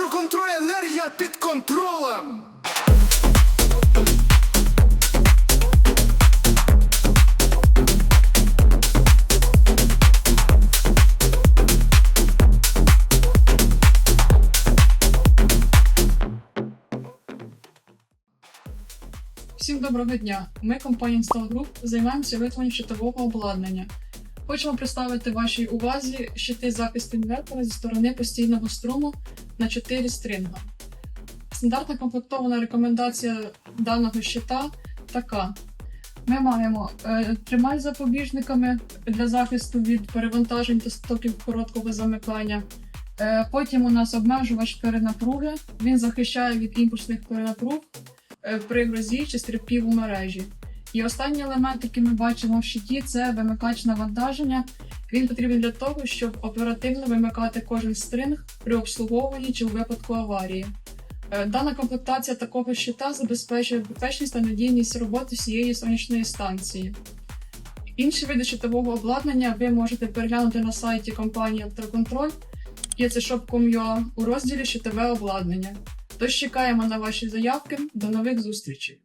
Електроконтроль енергія під контролем. Всім доброго дня! Ми, компанія Install Group, займаємося виготовленням щитового обладнання. Хочемо представити вашій увазі щити захисту інвертора зі сторони постійного струму на 4 стринга. Стандартна комплектована рекомендація даного щита така. Ми маємо е, трималь запобіжниками для захисту від перевантажень та стоків короткого замикання. Е, потім у нас обмежувач перенапруги. Він захищає від імпульсних перенапруг е, при грозі чи стрибків у мережі. І останній елемент, який ми бачимо в щиті, це вимикач навантаження. Він потрібен для того, щоб оперативно вимикати кожен стринг при обслуговуванні чи у випадку аварії. Е, Дана комплектація такого щита забезпечує безпечність та надійність роботи всієї сонячної станції. Інші види щитового обладнання ви можете переглянути на сайті компанії Електроконтроль shop.com.ua у розділі Щитове обладнання. Тож чекаємо на ваші заявки. До нових зустрічей!